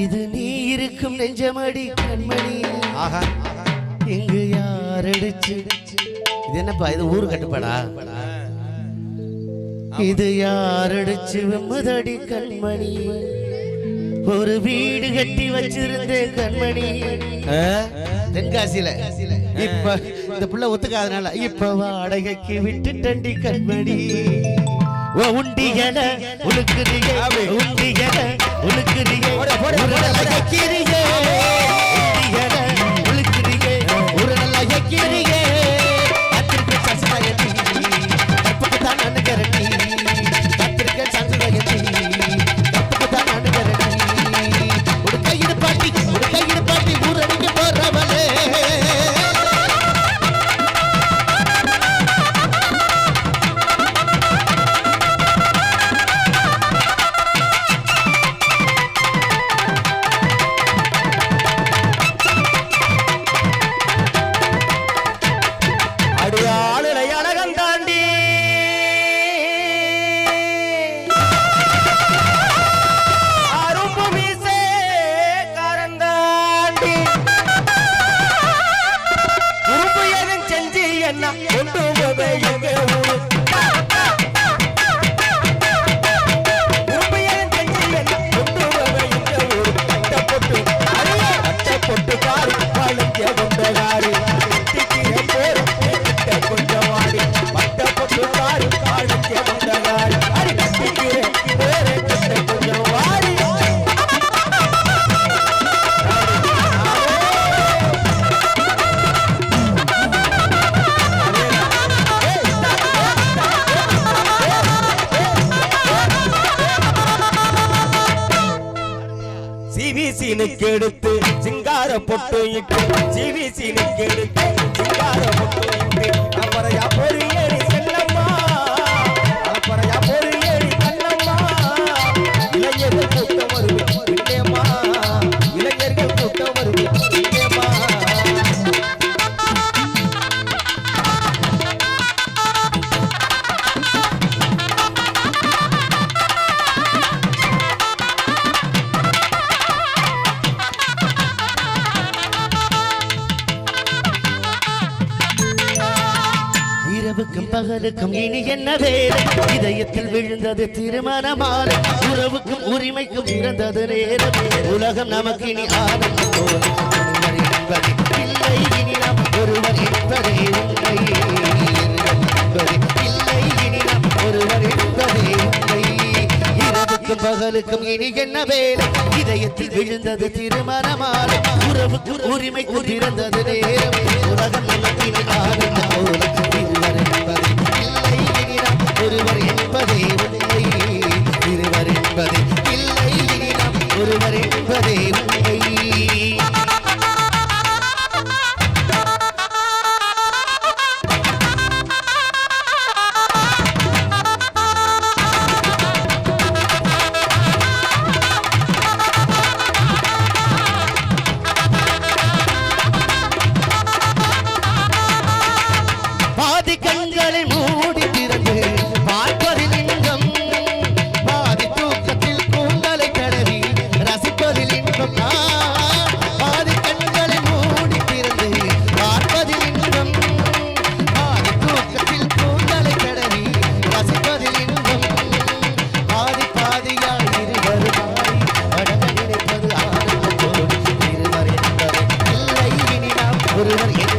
இது நீ இருக்கும் நெஞ்சமடி கண்மணி. ஆஹா. இங்கு யார் அடிச்சு? இது என்னப்பா? இது ஊரு கட்டுப்பாடா? இது யார் அடிச்சு? வெம்மதடி கண்மணி. ஒரு வீடு கட்டி வச்சிருந்த கண்மணி? தென்காசியில. இப்ப இந்த புள்ள ஒத்துக்காதனால இப்ப வாடகைக்கு விட்டுட்டண்டி கண்மணி. ஓ உண்டியல உழுக்குறிய உண்டியல உழுக்குறிய. போடு, போடு, சிவிசினுக்கு எடுத்து சிங்கார பொட்டு இட்டு சிவிசினுக்கு எடுத்து சிங்கார பொட்டு இட்டு அப்புறம் பகலுக்கும் இனி என்ன வேலை? இதயத்தில் விழுந்தது திருமண மாலை உறவுக்கும் உரிமைக்கும் இறந்தது நேரம். உலகம் நமக்கு இனி ஆனந்தம் இல்லை இனி நாம் ஒருவர் என்பதே உண்மை இல்லை இனி நாம் ஒருவர் என்பதே உண்மை இரவுக்கும் பகலுக்கும் இனி என்ன வேலை? இதயத்தில் விழுந்தது திருமண மாலை உறவுக்கும் உரிமைக்கும் இறந்தது நேரம். உலகம் நமக்கு இனி ஆனந்தம் ஒருவர் என்பதே ஒருவர்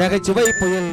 நகைச்சுவை புயல்